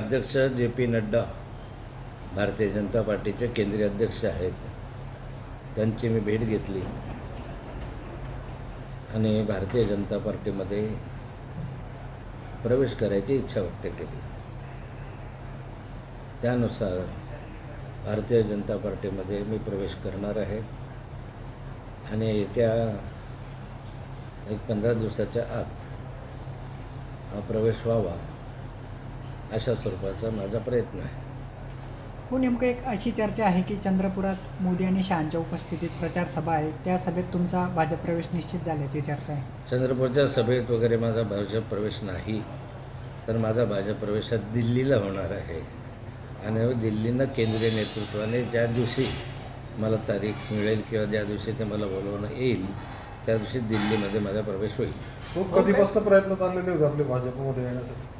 अध्यक्ष J P Nadda Bharatiya Janata पार्टीचे केंद्रीय अध्यक्ष आहेत. त्यांची मी भेट घेतली. आणि भारतीय जनता पार्टीमध्ये प्रवेश करायची इच्छा व्यक्त केली. त्यानुसार भारतीय जनता पार्टीमध्ये मी प्रवेश करणार आहे. आणि येत्या एक पंधरा दिवसाच्या आत हा प्रवेश व्हावा. अशा स्वरूपाचा माझा प्रयत्न आहे. हो नेमकं एक अशी चर्चा आहे की चंद्रपुरात मोदी आणि शहांच्या उपस्थितीत प्रचार सभा आहे. त्या सभेत तुमचा भाजप प्रवेश निश्चित झाल्याची चर्चा आहे. चंद्रपूरच्या सभेत वगैरे माझा भाजप प्रवेश नाही तर माझा भाजप प्रवेश हा दिल्लीला होणार आहे. आणि दिल्लीनं केंद्रीय नेतृत्वाने ज्या दिवशी मला तारीख मिळेल किंवा ज्या दिवशी ते मला बोलवणं येईल त्या दिवशी दिल्लीमध्ये माझा प्रवेश होईल. खूप कधीपासून प्रयत्न चाललेले होते आपले भाजपमध्ये येण्यासाठी?